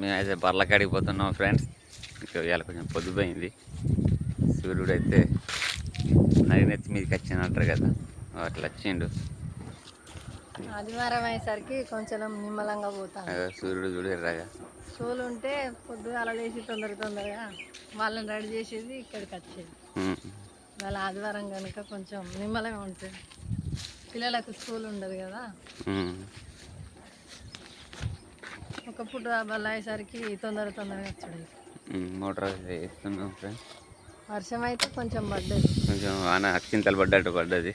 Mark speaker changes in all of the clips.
Speaker 1: మేమైతే బర్లకాడికి పోతున్నాం ఫ్రెండ్స్. ఇంకా ఇవాళ కొంచెం పొద్దుపోయింది. సూర్యుడు అయితే నడినెత్తి మీదకి వచ్చిందంటారు కదా అట్లా వచ్చిండు.
Speaker 2: ఆదివారం అయ్యేసరికి కొంచెం నిమ్మలంగా పోతాను
Speaker 1: సూర్యుడు చూడరాగా
Speaker 2: షోలు ఉంటే పొద్దుగాల లేచి తొందర తొందరగా వాళ్ళని రెడీ చేసేది ఇక్కడికి వచ్చేది. వాళ్ళ ఆదివారం కనుక కొంచెం నిమ్మలంగా ఉంటుంది. పిల్లలకు స్కూల్ ఉండదు కదా. ఒక పూట వాళ్ళు అయ్యేసరికి తొందర తొందరగా వచ్చాడు.
Speaker 1: మోటార్ వేస్తున్నాం ఫ్రెండ్స్
Speaker 2: వర్షం అయితే కొంచెం పడ్డది.
Speaker 1: కొంచెం వాన అచ్చింతలు పడ్డట్టు పడ్డది.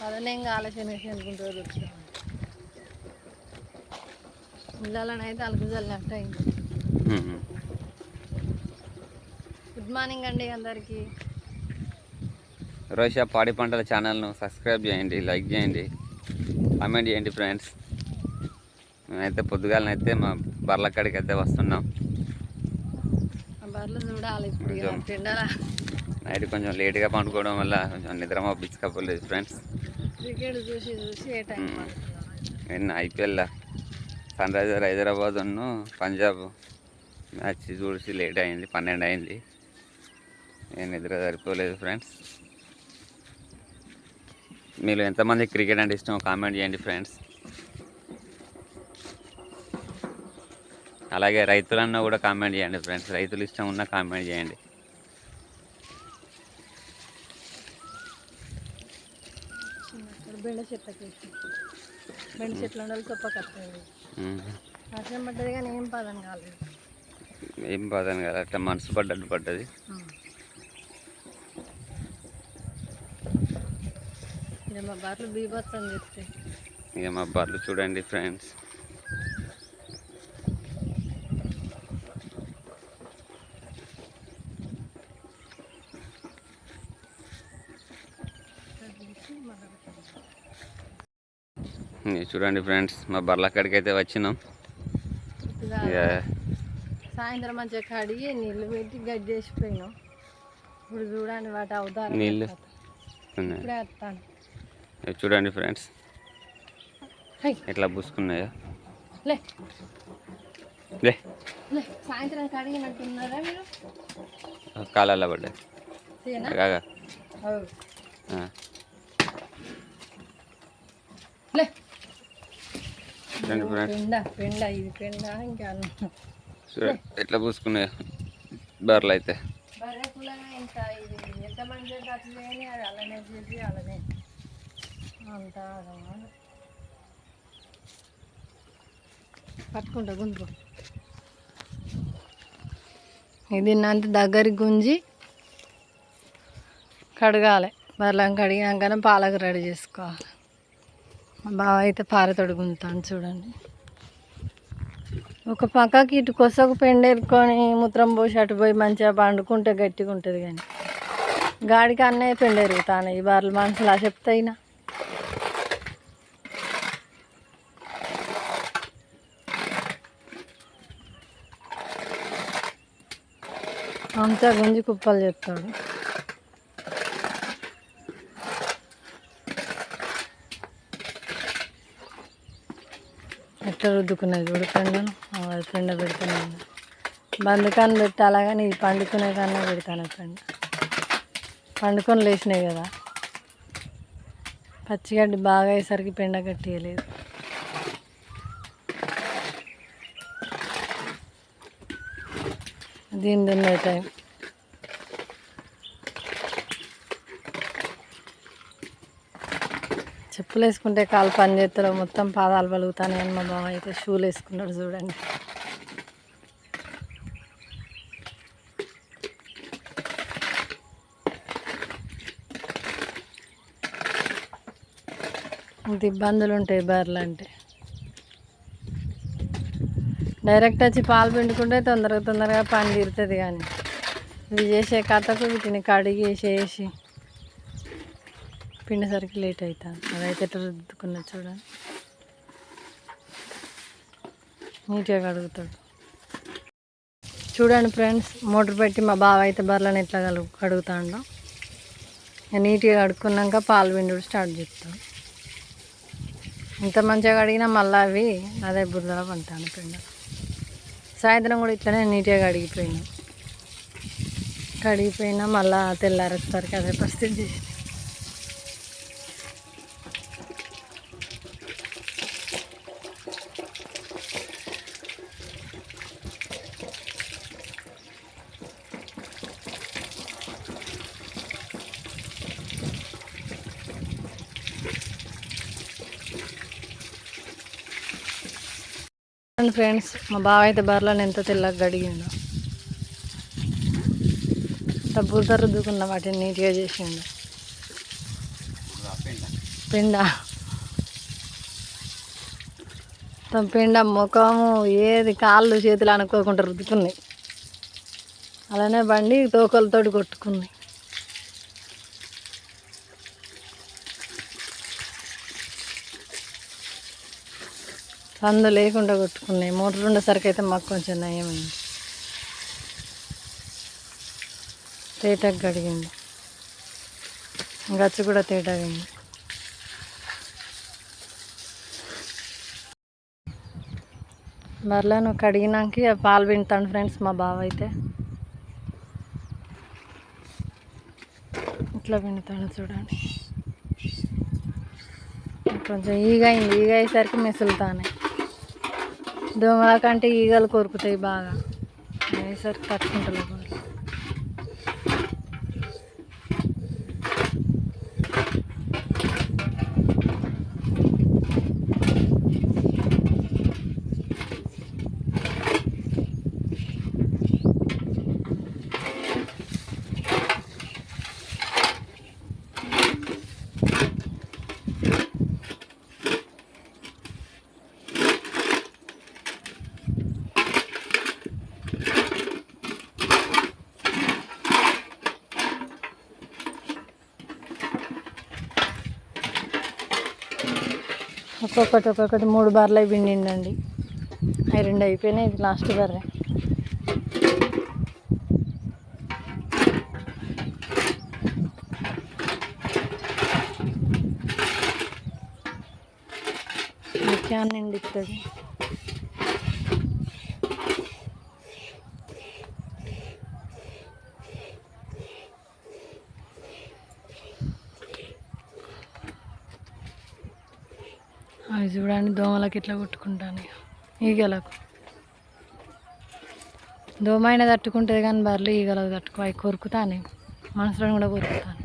Speaker 2: పదనేం ఆలోచన వేసి అనుకుంటారు వచ్చినాం పిల్లలని అయితే అలుగు చల్లినట్టు అయింది. గుడ్ మార్నింగ్ అండి అందరికీ.
Speaker 1: రోషా పాడి పంటల ఛానల్ను సబ్స్క్రైబ్ చేయండి లైక్ చేయండి కామెంట్ చేయండి ఫ్రెండ్స్ మేమైతే పొద్దుగాలనైతే మా బర్లక్కడికి అయితే వస్తున్నాం నైట్ కొంచెం లేట్గా పండుకోవడం వల్ల కొంచెం నిద్ర మబ్బించుకోలేదు ఫ్రెండ్స్.
Speaker 2: క్రికెట్ చూసి చూసి ఏ టైం పడుతుందో.
Speaker 1: నిన్న ఐపీఎల్ సన్ రైజర్ హైదరాబాద్ ఉన్ను పంజాబ్ మ్యాచ్ చూసి లేట్ అయింది పన్నెండు అయింది. నేను నిద్ర సరిపోలేదు ఫ్రెండ్స్. మీరు ఎంతమంది క్రికెట్ అంటే ఇష్టం కామెంట్ చేయండి ఫ్రెండ్స్. అలాగే రైతులన్నా కూడా కామెంట్ చేయండి ఫ్రెండ్స్. రైతులు ఇష్టం ఉన్నా కామెంట్ చేయండి.
Speaker 2: అక్కడ బెండ చెట్లకి వేసి బెండ చెట్లు ఉండాలి చొప్ప కట్టలేదు
Speaker 1: ఉమ్.
Speaker 2: వర్షం పడ్డది కానీ ఏం కాలేదు.
Speaker 1: ఏం బాధని కదా అట్లా మనసు పడ్డట్టు పడ్డది.
Speaker 2: ఇక మా బీభత్సం చెప్తే
Speaker 1: ఇక మా బర్రెలు చూడండి ఫ్రెండ్స్ ఇక చూడండి ఫ్రెండ్స్ మా బర్రెల అక్కడికి అయితే వచ్చినాం
Speaker 2: సాయంత్రం మంచిగా కడిగి నీళ్ళు పెట్టి గడ్డి వేసిపోయినాం ఇప్పుడు చూడండి వాటి అవుతారు
Speaker 1: నీళ్ళు చూడండి ఫ్రెండ్స్ ఎట్లా పూసుకున్నాయో.
Speaker 2: లే. సాయంత్రం కడిగినట్టున్నారా మీరు?
Speaker 1: కాలాల కాగా. ఆ.
Speaker 2: లే.
Speaker 1: చూడండి ఫ్రెండ్స్
Speaker 2: పెండ పెండ ఇది పెండ ఇంకా అన్నం.
Speaker 1: చూడండి ఎట్లా పూసుకున్నాయో. బర్రెలు అయితే.
Speaker 2: పట్టుకుంటా గుంజు ఇది అంత దగ్గరికి గుంజి కడగాలి. బర్రెలను కడిగాకనే పాలకు రెడీ చేసుకోవాలి. బావ అయితే పార తొడుగుతాను చూడండి. ఒక పక్కకి ఇటు కొసకు పెండేరుకొని మూత్రం పోసి అటు పోయి మంచిగా పండుకుంటే గట్టిగా ఉంటుంది కానీ. గాడికి అన్నయ్య పెండెరుగుతాను ఈ బార్లు మనుషులు ఆ చెప్తాయినా అంతా గుంజి కుప్పలు చెప్తాడు. ఎట్లా రుద్దుకున్నది చూడు పెండను అది పెండ పెడుతున్నాను బందుకాన్ని పెట్టాలా కానీ ఇది పండుకునే కన్నా పెడతాను పెండ పండుకొని లేచినాయి కదా. పచ్చిగడ్డి బాగా అయ్యేసరికి పెండ కట్టేయలేదు. దీని దున్నే టైం. చెప్పులు వేసుకుంటే కాలు పని చేస్తారు మొత్తం పాదాలు పలుగుతానే అని మా బావ అయితే షూలు వేసుకున్నాడు చూడండి. ఇంత ఇబ్బందులు ఉంటాయి బర్రెలు అంటే. డైరెక్ట్ వచ్చి పాలు పిండుకుంటే తొందరగా తొందరగా పని తీరుతుంది కానీ. ఇది చేసే కథకు వీటిని కడిగి చేసి పిండేసరికి లేట్ అవుతుంది అదైతే ఎట్లా రుద్దుకున్నా చూడండి నీట్గా కడుగుతాడు. చూడండి ఫ్రెండ్స్ మోటార్ పెట్టి మా బావ అయితే బర్రెలను ఎట్లా కలుగు కడుగుతాడో. ఇక నీట్గా కడుక్కున్నాక పాలు పిండుడు స్టార్ట్ చేస్తాం ఇంత మంచిగా కడిగినా మళ్ళీ అవి అదే బురదలో పంటాను పిండ. సాయంత్రం కూడా ఇట్లనే నీట్గా కడిగిపోయినా. కడిగిపోయినా మళ్ళీ తెల్లారేసరికి అదే పరిస్థితి. అండ్ ఫ్రెండ్స్ మా బావ అయితే బర్రెలను ఎంత తెల్లగా గడిగిండు డబ్బులతో రుద్దుకున్న వాటిని నీట్గా చేసిండు. పిండ. తమ పిండ ముఖము ఏది కాళ్ళు చేతులు అనుకోకుండా రుద్దుకున్నాయి. అలానే బండి తోకలతోటి కొట్టుకున్నాయి. సందు లేకుండా కొట్టుకున్నాయి. మోటార్ ఉండేసరికి అయితే మాకు కొంచెం నయమైంది తేటకు గడిగింది గచ్చు కూడా తేటగింది బర్రెలను కడిగినాక పాలు పిండుతాను ఫ్రెండ్స్ మా బావ అయితే. ఇట్లా వింటాను చూడండి. కొంచెం ఈగ అయింది. ఈగ అయ్యేసరికి మెసులుతానే. దోమల కంటే ఈగలు కొరుకుతాయి బాగా. అయ్యేసరికి తట్టుకుంటలేదు ఒక్కొక్కటి ఒక్కొక్కటి మూడు బర్రెలు పిండిండండి అవి రెండు అయిపోయినాయి ఇది లాస్ట్ బర్రె. నిండిస్తుంది అవి చూడండి దోమలకి ఇట్లా కొట్టుకుంటాను. ఈగలకు. దోమ అయినా తట్టుకుంటుంది కానీ బర్రెలు ఈగలకు తట్టుకో అవి కొరుకుతాను. మనసులో కూడా కొరుకుతాను.